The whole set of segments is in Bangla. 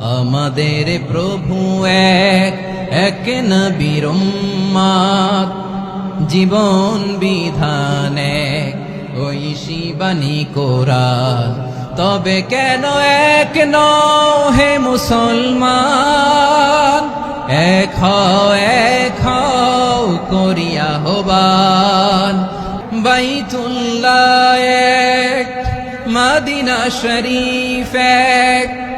আমাদের প্রভু এক এক নবীর উম্মাদ। জীবন বিধান এক, ওই শিবানী তবে কেন এক নও হে মুসলমান? এক এক করিয়া হবান বাইতুল্লাহ এক, মাদিনা শরীফ এক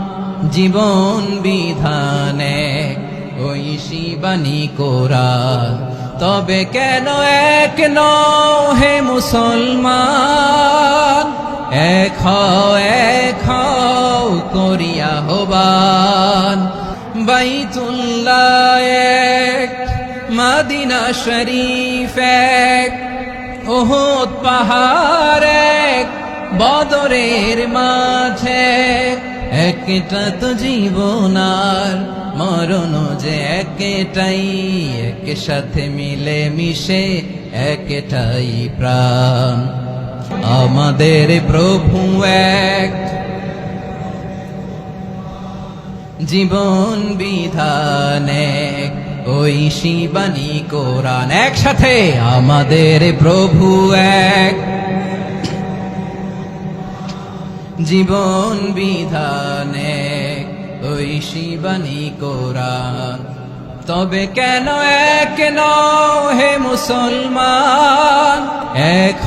জীবন বিধানে ওই শিবানী কোরআন তবে কেন এক নও হে মুসলমান? এক এক করিয়া হবান বাইতুল্লাহ এক, মাদিনা শরীফ এক ওহদ পাহাড় এক, বদরের মাঝে একটা তো জীবন আর মরণ যে একটাই এক সাথে মিলে মিশে একটাই প্রাণ। আমাদের প্রভু এক। জীবন বিধান ওই শিবানী কোরআন একসাথে আমাদের প্রভু এক। জীবন বিধানে ওই শিবানী কোরআন। তবে কেন এক হে মুসলমান? এক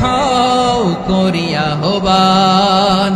হও করিয়া হবান